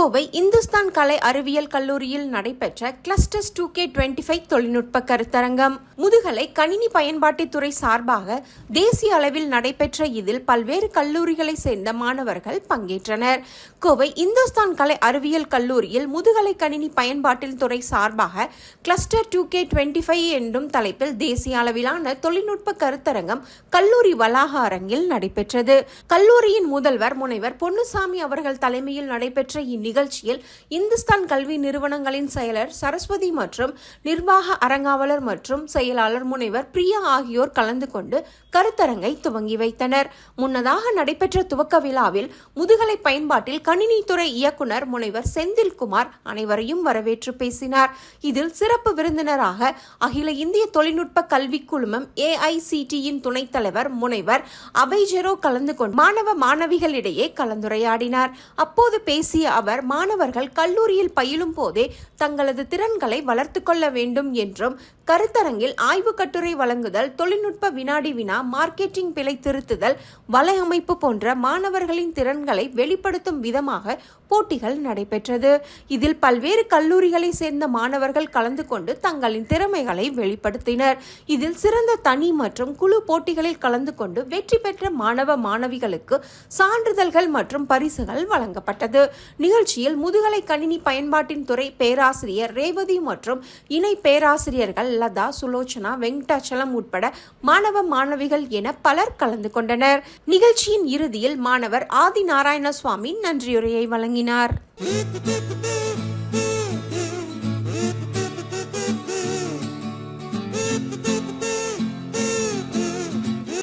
கோவை இந்துஸ்தான் கலை அறிவியல் கல்லூரியில் நடைபெற்ற clusters two K twenty five தொழில்நுட்ப கருத்தரங்கம். முதுகலை கணினி பயன்பாட்டுத்துறை சார்பாக தேசிய அளவில் நடைபெற்ற இதில் பல்வேறு கல்லூரிகளை சேர்ந்த மாணவர்கள் பங்கேற்றனர். கோவை இந்துஸ்தான் கலை அறிவியல் கல்லூரியில் முதுகலை கணினி பயன்பாட்டில் துறை சார்பாக cluster two K twenty five என்னும் தலைப்பில் தேசிய அளவிலான தொழில்நுட்ப கருத்தரங்கம் கல்லூரி வளாக அரங்கில் நடைபெற்றது. கல்லூரியின் முதல்வர் முனைவர் பொன்னுசாமி அவர்கள் தலைமையில் நடைபெற்ற இந்நிகழ்ச்சியில் இந்துஸ்தான் கல்வி நிறுவனங்களின் செயலர் சரஸ்வதி மற்றும் நிர்வாக அரங்காவலர் மற்றும் செயலாளர் முனைவர் பிரியா ஆகியோர் கலந்து கொண்டு கருத்தரங்கை துவங்கி வைத்தனர். முன்னதாக நடைபெற்ற துவக்க விழாவில் முதுகலை பயன்பாட்டில் கணினித்துறை இயக்குனர் முனைவர் செந்தில்குமார் அனைவரையும் வரவேற்று பேசினார். இதில் சிறப்பு விருந்தினராக அகில இந்திய தொழில்நுட்ப கல்விக் குழுமம் ஏஐசிடியின் துணைத் தலைவர் முனைவர் அபைஜெரோ கலந்து கொண்டு மாணவ மாணவிகளிடையே கலந்துரையாடினார். அப்போது பேசிய அவர் மாணவர்கள் கல்லூரியில் பயிலும் போதே தங்களது திறன்களை வளர்த்து கொள்ள வேண்டும் என்றும் கருத்தரங்கில் ஆய்வு கட்டுரை வழங்குதல் தொழில்நுட்ப வினாடி வினா மார்க்கெட்டிங் பிழை திருத்துதல் வலையமைப்பு போன்ற மாணவர்களின் திறன்களை வெளிப்படுத்தும் விதமாக போட்டிகள் நடைபெற்றது. இதில் பல்வேறு கல்லூரிகளை சேர்ந்த மாணவர்கள் கலந்து கொண்டு தங்களின் திறமைகளை வெளிப்படுத்தினர். இதில் சிறந்த தனி மற்றும் குழு போட்டிகளில் கலந்து கொண்டு வெற்றி பெற்ற மாணவ மாணவிகளுக்கு சான்றிதழ்கள் மற்றும் பரிசுகள் வழங்கப்பட்டது. நிகழ்ச்சியில் முதுகலை கணினி பயன்பாட்டின் துறை பேராசிரியர் ரேவதி மற்றும் இணை பேராசிரியர்கள் லதா சுலோச்சனா வெங்கடாச்சலம் உட்பட மாணவ மாணவிகள் என பலர் கலந்து கொண்டனர். நிகழ்ச்சியின் இறுதியில் மாணவர் ஆதி நாராயணசுவாமி நன்றியுரையை வழங்கினார்.